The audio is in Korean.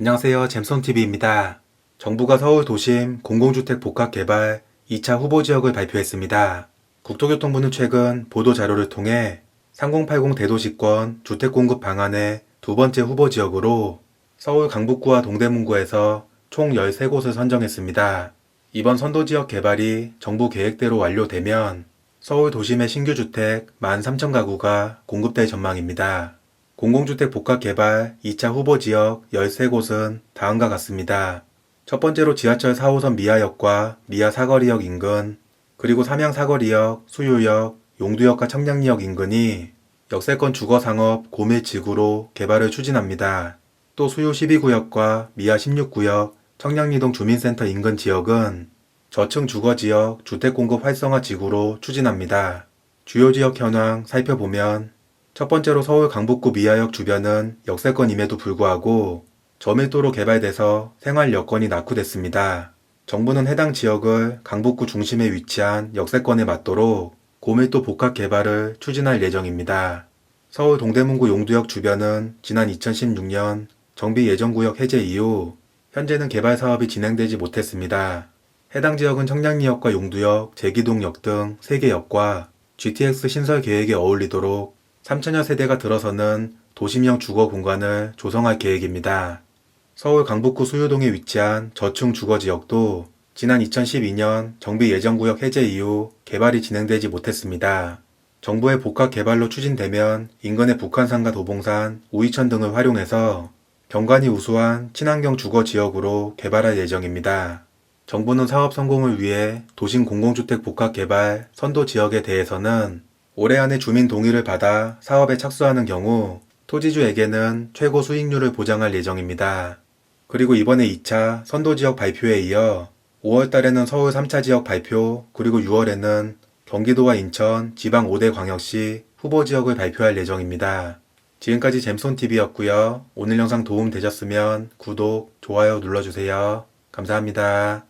안녕하세요. 잼손TV입니다. 정부가 서울 도심 공공주택 복합 개발 2차 후보 지역을 발표했습니다. 국토교통부는 최근 보도 자료를 통해 3080 대도시권 주택 공급 방안의 두 번째 후보 지역으로 서울 강북구와 동대문구에서 총 13곳을 선정했습니다. 이번 선도 지역 개발이 정부 계획대로 완료되면 서울 도심의 신규 주택 13,000가구가 공급될 전망입니다. 공공주택 복합 개발 2차 후보 지역 13곳은 다음과 같습니다. 첫 번째로 지하철 4호선 미아역과 미아 사거리역 인근, 그리고 삼양 사거리역, 수유역, 용두역과 청량리역 인근이 역세권 주거상업 고밀 지구로 개발을 추진합니다. 또 수요 12구역과 미아 16구역, 청량리동 주민센터 인근 지역은 저층 주거지역 주택공급 활성화 지구로 추진합니다. 주요 지역 현황 살펴보면 첫 번째로 서울 강북구 미아역 주변은 역세권임에도 불구하고 저밀도로 개발돼서 생활 여건이 낙후됐습니다. 정부는 해당 지역을 강북구 중심에 위치한 역세권에 맞도록 고밀도 복합 개발을 추진할 예정입니다. 서울 동대문구 용두역 주변은 지난 2016년 정비 예정구역 해제 이후 현재는 개발 사업이 진행되지 못했습니다. 해당 지역은 청량리역과 용두역, 제기동역 등 3개 역과 GTX 신설 계획에 어울리도록 3천여 세대가 들어서는 도심형 주거 공간을 조성할 계획입니다. 서울 강북구 수유동에 위치한 저층 주거 지역도 지난 2012년 정비 예정구역 해제 이후 개발이 진행되지 못했습니다. 정부의 복합 개발로 추진되면 인근의 북한산과 도봉산, 우이천 등을 활용해서 경관이 우수한 친환경 주거 지역으로 개발할 예정입니다. 정부는 사업 성공을 위해 도심 공공주택 복합 개발 선도 지역에 대해서는 올해 안에 주민 동의를 받아 사업에 착수하는 경우 토지주에게는 최고 수익률을 보장할 예정입니다. 그리고 이번에 2차 선도 지역 발표에 이어 5월 달에는 서울 3차 지역 발표, 그리고 6월에는 경기도와 인천, 지방 5대 광역시 후보 지역을 발표할 예정입니다. 지금까지 잼손TV였고요. 오늘 영상 도움 되셨으면 구독, 좋아요 눌러주세요. 감사합니다.